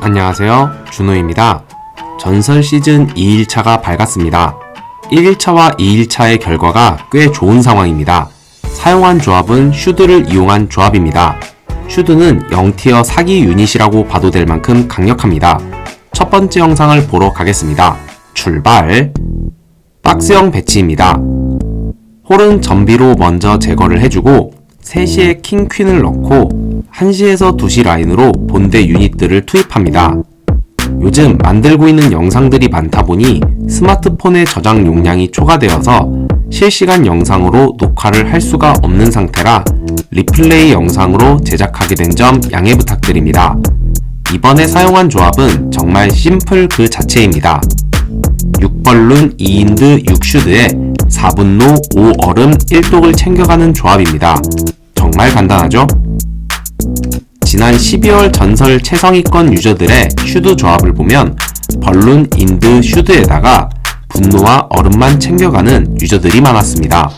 안녕하세요. 준호입니다. 전설 시즌 2일차가 밝았습니다. 1일차와 2일차의 결과가 꽤 좋은 상황입니다. 사용한 조합은 슈드를 이용한 조합입니다. 슈드는 0티어 사기 유닛이라고 봐도 될 만큼 강력합니다. 첫 번째 영상을 보러 가겠습니다. 출발! 박스형 배치입니다. 홀은 전비로 먼저 제거를 해주고 3시에 킹 퀸을 넣고 1시에서 2시 라인으로 본대 유닛들을 투입합니다. 요즘 만들고 있는 영상들이 많다 보니 스마트폰의 저장 용량이 초과되어서 실시간 영상으로 녹화를 할 수가 없는 상태라 리플레이 영상으로 제작하게 된 점 양해 부탁드립니다. 이번에 사용한 조합은 정말 심플 그 자체입니다. 6벌룬 2인드 6슈드에 4분노 5얼음 1독을 챙겨가는 조합입니다. 정말 간단하죠? 지난 12월 전설 최상위권 유저들의 슈드 조합을 보면 벌룬 인드 슈드에다가 분노와 얼음만 챙겨가는 유저들이 많았습니다.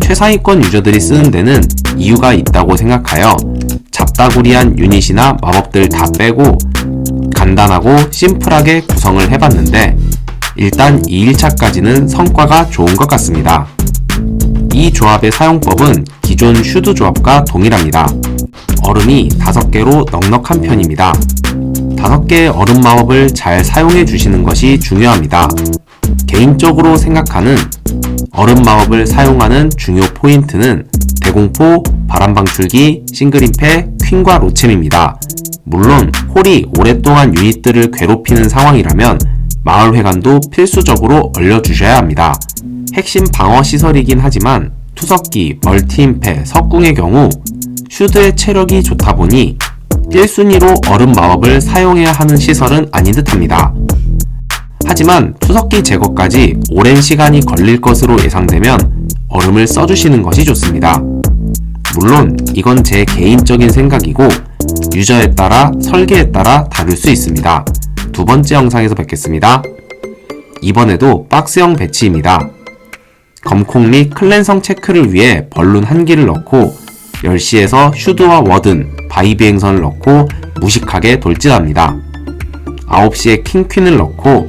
최상위권 유저들이 쓰는 데는 이유가 있다고 생각하여 잡다구리한 유닛이나 마법들 다 빼고 간단하고 심플하게 구성을 해봤는데 일단 2일차까지는 성과가 좋은 것 같습니다. 이 조합의 사용법은 기존 슈드 조합과 동일합니다. 얼음이 5개로 넉넉한 편입니다. 5개의 얼음 마법을 잘 사용해 주시는 것이 중요합니다. 개인적으로 생각하는 얼음 마법을 사용하는 중요 포인트는 대공포, 바람방출기, 싱글임패, 퀸과 로챔입니다. 물론 홀이 오랫동안 유닛들을 괴롭히는 상황이라면 마을 회관도 필수적으로 얼려주셔야 합니다. 핵심 방어 시설이긴 하지만 투석기, 멀티임패, 석궁의 경우 슈드의 체력이 좋다 보니 1순위로 얼음 마법을 사용해야 하는 시설은 아닌 듯합니다. 하지만 투석기 제거까지 오랜 시간이 걸릴 것으로 예상되면 얼음을 써주시는 것이 좋습니다. 물론 이건 제 개인적인 생각이고 유저에 따라 설계에 따라 다를 수 있습니다. 두 번째 영상에서 뵙겠습니다. 이번에도 박스형 배치입니다. 검콩 및 클랜성 체크를 위해 벌룬 한 기를 넣고 10시에서 슈드와 워든, 바이 비행선을 넣고 무식하게 돌진합니다. 9시에 킹퀸을 넣고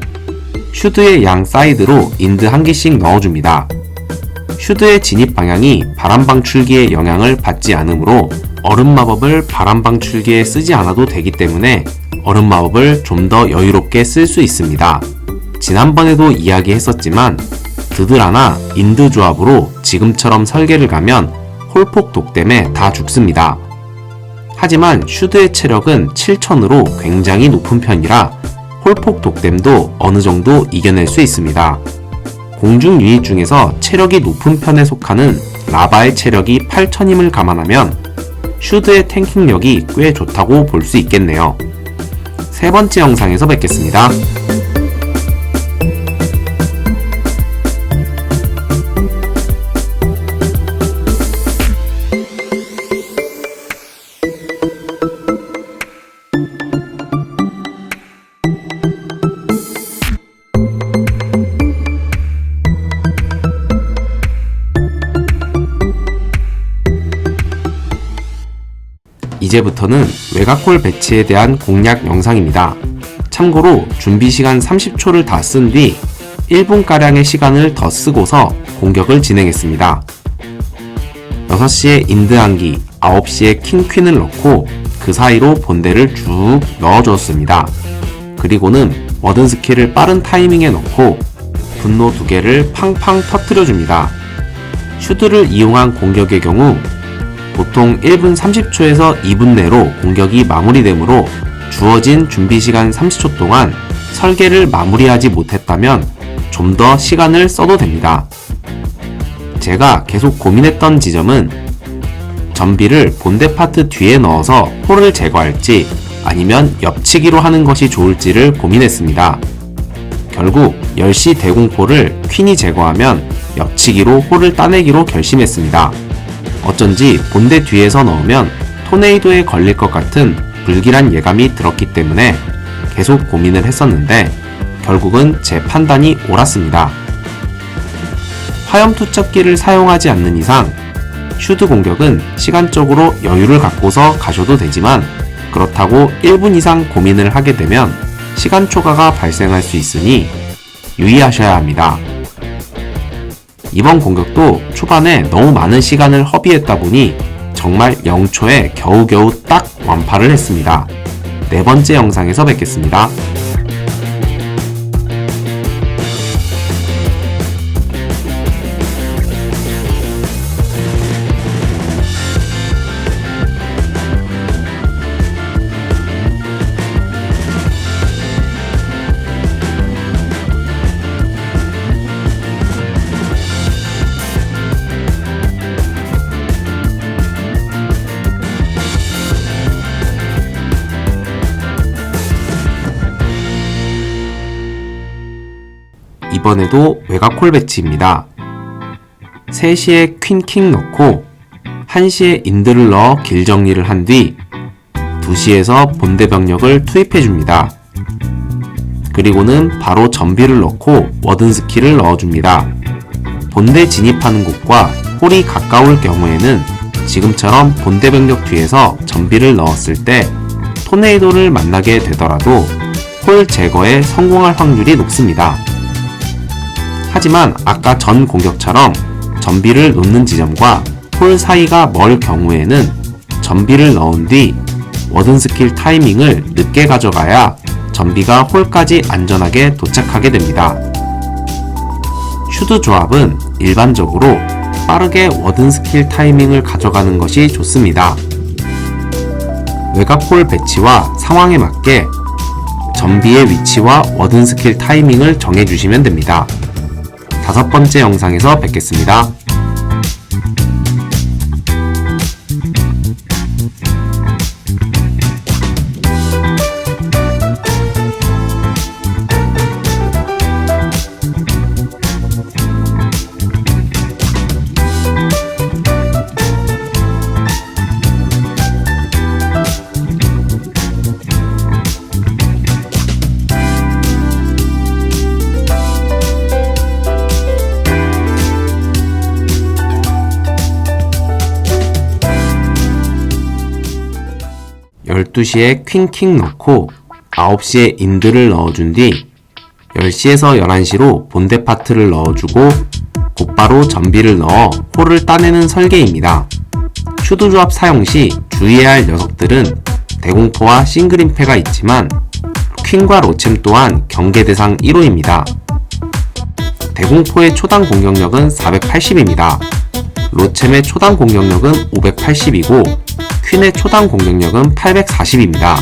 슈드의 양 사이드로 인드 한 기씩 넣어줍니다. 슈드의 진입 방향이 바람방출기의 영향을 받지 않으므로 얼음 마법을 바람방출기에 쓰지 않아도 되기 때문에 얼음 마법을 좀 더 여유롭게 쓸 수 있습니다. 지난번에도 이야기했었지만 드드라나 인드 조합으로 지금처럼 설계를 가면 홀폭 독댐에 다 죽습니다. 하지만 슈드의 체력은 7000으로 굉장히 높은 편이라 홀폭 독댐도 어느 정도 이겨낼 수 있습니다. 공중 유닛 중에서 체력이 높은 편에 속하는 라바의 체력이 8000임을 감안하면 슈드의 탱킹력이 꽤 좋다고 볼 수 있겠네요. 세 번째 영상에서 뵙겠습니다. 이제부터는 외곽골 배치에 대한 공략 영상입니다. 참고로 준비 시간 30초를 다 쓴 뒤 1분가량의 시간을 더 쓰고서 공격을 진행했습니다. 6시에 인드 한기, 9시에 킹퀸을 넣고 그 사이로 본대를 쭉 넣어주었습니다. 그리고는 워든 스킬을 빠른 타이밍에 넣고 분노 두 개를 팡팡 터뜨려줍니다. 슈드를 이용한 공격의 경우 보통 1분 30초에서 2분 내로 공격이 마무리되므로 주어진 준비 시간 30초 동안 설계를 마무리하지 못했다면 좀 더 시간을 써도 됩니다. 제가 계속 고민했던 지점은 전비를 본대 파트 뒤에 넣어서 홀을 제거할지 아니면 옆치기로 하는 것이 좋을지를 고민했습니다. 결국 10시 대공포를 퀸이 제거하면 옆치기로 홀을 따내기로 결심했습니다. 어쩐지 본대 뒤에서 넣으면 토네이도에 걸릴 것 같은 불길한 예감이 들었기 때문에 계속 고민을 했었는데 결국은 제 판단이 옳았습니다. 화염 투척기를 사용하지 않는 이상 슈드 공격은 시간적으로 여유를 갖고서 가셔도 되지만 그렇다고 1분 이상 고민을 하게 되면 시간 초과가 발생할 수 있으니 유의하셔야 합니다. 이번 공격도 초반에 너무 많은 시간을 허비했다 보니 정말 0초에 겨우겨우 딱 완파를 했습니다. 네 번째 영상에서 뵙겠습니다. 이번에도 외곽콜 배치입니다. 3시에 퀸킹 넣고 1시에 인드를 넣어 길 정리를 한 뒤 2시에서 본대 병력을 투입해 줍니다. 그리고는 바로 전비를 넣고 워든 스킬을 넣어줍니다. 본대 진입하는 곳과 홀이 가까울 경우에는 지금처럼 본대 병력 뒤에서 전비를 넣었을 때 토네이도를 만나게 되더라도 홀 제거에 성공할 확률이 높습니다. 하지만 아까 전 공격처럼 전비를 놓는 지점과 홀 사이가 멀 경우에는 전비를 넣은 뒤 워든 스킬 타이밍을 늦게 가져가야 전비가 홀까지 안전하게 도착하게 됩니다. 슈드 조합은 일반적으로 빠르게 워든 스킬 타이밍을 가져가는 것이 좋습니다. 외곽홀 배치와 상황에 맞게 전비의 위치와 워든 스킬 타이밍을 정해주시면 됩니다. 다섯 번째 영상에서 뵙겠습니다. 열두 시에 퀸킹 넣고 9시에 인드를 넣어준 뒤 10시에서 11시로 본대 파트를 넣어주고 곧바로 전비를 넣어 홀을 따내는 설계입니다. 슈드 조합 사용 시 주의해야 할 녀석들은 대공포와 싱글임패가 있지만 퀸과 로챔 또한 경계 대상 1호입니다. 대공포의 초당 공격력은 480입니다. 로챔의 초당 공격력은 580이고 퀸의 초당 공격력은 840입니다.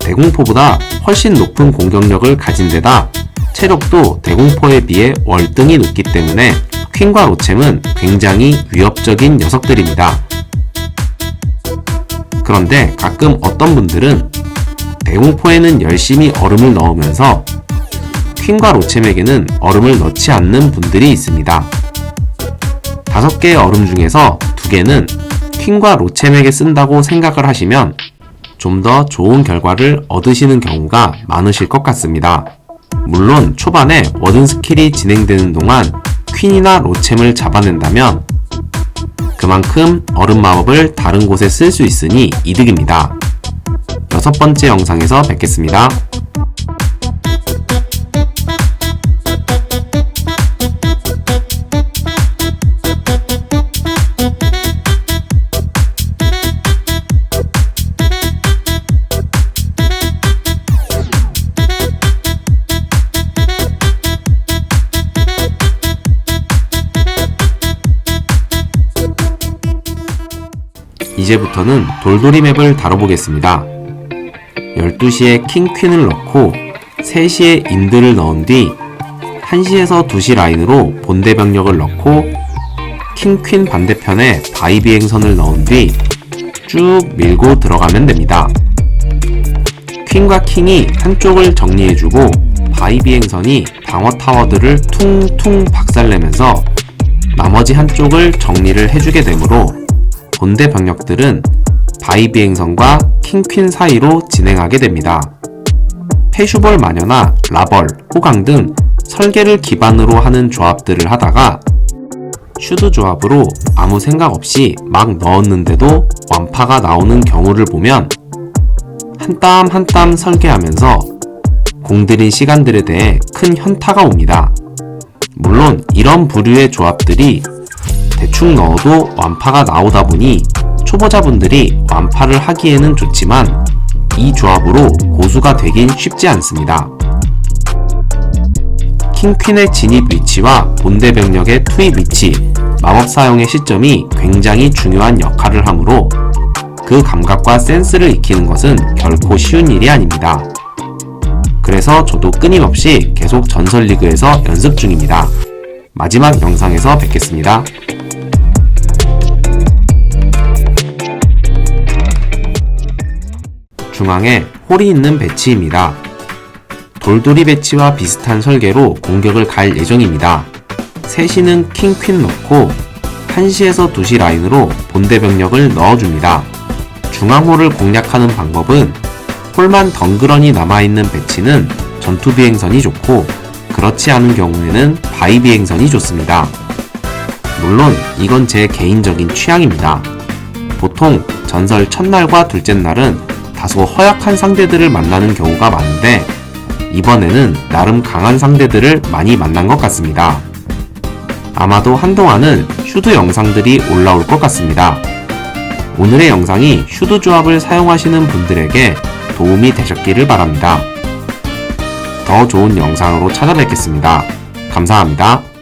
대공포보다 훨씬 높은 공격력을 가진 데다 체력도 대공포에 비해 월등히 높기 때문에 퀸과 로챔은 굉장히 위협적인 녀석들입니다. 그런데 가끔 어떤 분들은 대공포에는 열심히 얼음을 넣으면서 퀸과 로챔에게는 얼음을 넣지 않는 분들이 있습니다. 다섯 개의 얼음 중에서 두 개는 퀸과 로챔에게 쓴다고 생각을 하시면 좀 더 좋은 결과를 얻으시는 경우가 많으실 것 같습니다. 물론 초반에 워든 스킬이 진행되는 동안 퀸이나 로챔을 잡아낸다면 그만큼 얼음 마법을 다른 곳에 쓸 수 있으니 이득입니다. 여섯 번째 영상에서 뵙겠습니다. 이제부터는 돌돌이 맵을 다뤄보겠습니다. 12시에 킹퀸을 넣고 3시에 인드를 넣은 뒤 1시에서 2시 라인으로 본대 병력을 넣고 킹퀸 반대편에 바이 비행선을 넣은 뒤 쭉 밀고 들어가면 됩니다. 퀸과 킹이 한쪽을 정리해주고 바이 비행선이 방어 타워들을 퉁퉁 박살내면서 나머지 한쪽을 정리를 해주게 되므로 본대 병력들은 바이 비행선과 킹퀸 사이로 진행하게 됩니다. 페슈벌 마녀나 라벌, 호강 등 설계를 기반으로 하는 조합들을 하다가 슈드 조합으로 아무 생각 없이 막 넣었는데도 완파가 나오는 경우를 보면 한 땀 한 땀 설계하면서 공들인 시간들에 대해 큰 현타가 옵니다. 물론 이런 부류의 조합들이 대충 넣어도 완파가 나오다 보니 초보자분들이 완파를 하기에는 좋지만 이 조합으로 고수가 되긴 쉽지 않습니다. 킹퀸의 진입 위치와 본대 병력의 투입 위치, 마법 사용의 시점이 굉장히 중요한 역할을 하므로 그 감각과 센스를 익히는 것은 결코 쉬운 일이 아닙니다. 그래서 저도 끊임없이 계속 전설리그에서 연습 중입니다. 마지막 영상에서 뵙겠습니다. 중앙에 홀이 있는 배치입니다. 돌돌이 배치와 비슷한 설계로 공격을 갈 예정입니다. 3시는 킹퀸 넣고 1시에서 2시 라인으로 본대 병력을 넣어줍니다. 중앙홀을 공략하는 방법은 홀만 덩그러니 남아있는 배치는 전투 비행선이 좋고 그렇지 않은 경우에는 바위 비행선이 좋습니다. 물론 이건 제 개인적인 취향입니다. 보통 전설 첫날과 둘째 날은 다소 허약한 상대들을 만나는 경우가 많은데 이번에는 나름 강한 상대들을 많이 만난 것 같습니다. 아마도 한동안은 슈드 영상들이 올라올 것 같습니다. 오늘의 영상이 슈드 조합을 사용하시는 분들에게 도움이 되셨기를 바랍니다. 더 좋은 영상으로 찾아뵙겠습니다. 감사합니다.